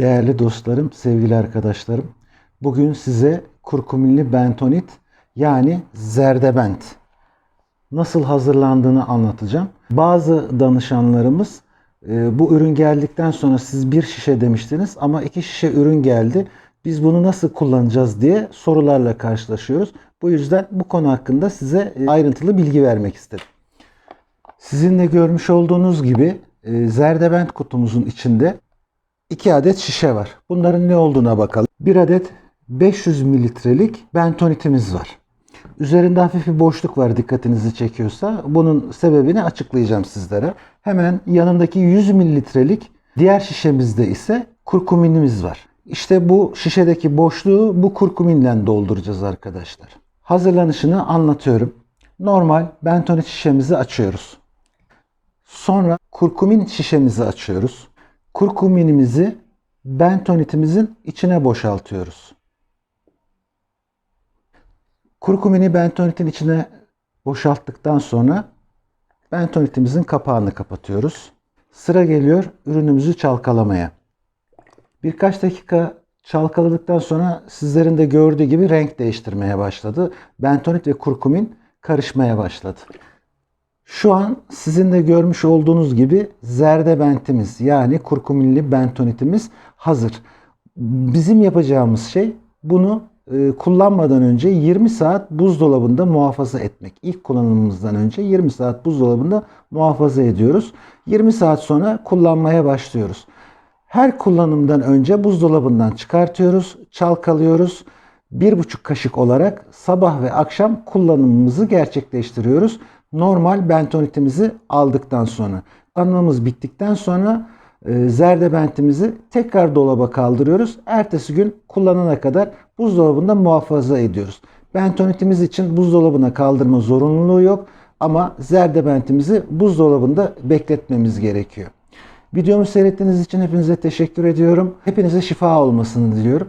Değerli dostlarım, sevgili arkadaşlarım. Bugün size kurkuminli bentonit yani zerdebent nasıl hazırlandığını anlatacağım. Bazı danışanlarımız e, bu ürün geldikten sonra siz bir şişe demiştiniz ama iki şişe ürün geldi. Biz bunu nasıl kullanacağız diye sorularla karşılaşıyoruz. Bu yüzden bu konu hakkında size e, ayrıntılı bilgi vermek istedim. Sizin de görmüş olduğunuz gibi e, zerdebent kutumuzun içinde 2 adet şişe var. Bunların ne olduğuna bakalım. 1 adet 500 mililitrelik bentonitimiz var. Üzerinde hafif bir boşluk var dikkatinizi çekiyorsa. Bunun sebebini açıklayacağım sizlere. Hemen yanındaki 100 mililitrelik diğer şişemizde ise kurkuminimiz var. İşte bu şişedeki boşluğu bu kurkuminle dolduracağız arkadaşlar. Hazırlanışını anlatıyorum. Normal bentonit şişemizi açıyoruz. Sonra kurkumin şişemizi açıyoruz. Kurkuminimizi bentonitimizin içine boşaltıyoruz. Kurkumini bentonitin içine boşalttıktan sonra bentonitimizin kapağını kapatıyoruz. Sıra geliyor ürünümüzü çalkalamaya. Birkaç dakika çalkaladıktan sonra sizlerin de gördüğü gibi renk değiştirmeye başladı. Bentonit ve kurkumin karışmaya başladı. Şu an sizin de görmüş olduğunuz gibi zerdebentimiz yani kurkuminli bentonitimiz hazır. Bizim yapacağımız şey bunu e, kullanmadan önce 20 saat buzdolabında muhafaza etmek. İlk kullanımımızdan önce 20 saat buzdolabında muhafaza ediyoruz. 20 saat sonra kullanmaya başlıyoruz. Her kullanımdan önce buzdolabından çıkartıyoruz, çalkalıyoruz. Bir buçuk kaşık olarak sabah ve akşam kullanımımızı gerçekleştiriyoruz. Normal bentonitimizi aldıktan sonra. Kullanmamız bittikten sonra e, zerdebentimizi tekrar dolaba kaldırıyoruz. Ertesi gün kullanana kadar buzdolabında muhafaza ediyoruz. Bentonitimiz için buzdolabına kaldırma zorunluluğu yok ama zerdebentimizi buzdolabında bekletmemiz gerekiyor. Videomu seyrettiğiniz için hepinize teşekkür ediyorum. Hepinize şifa olmasını diliyorum.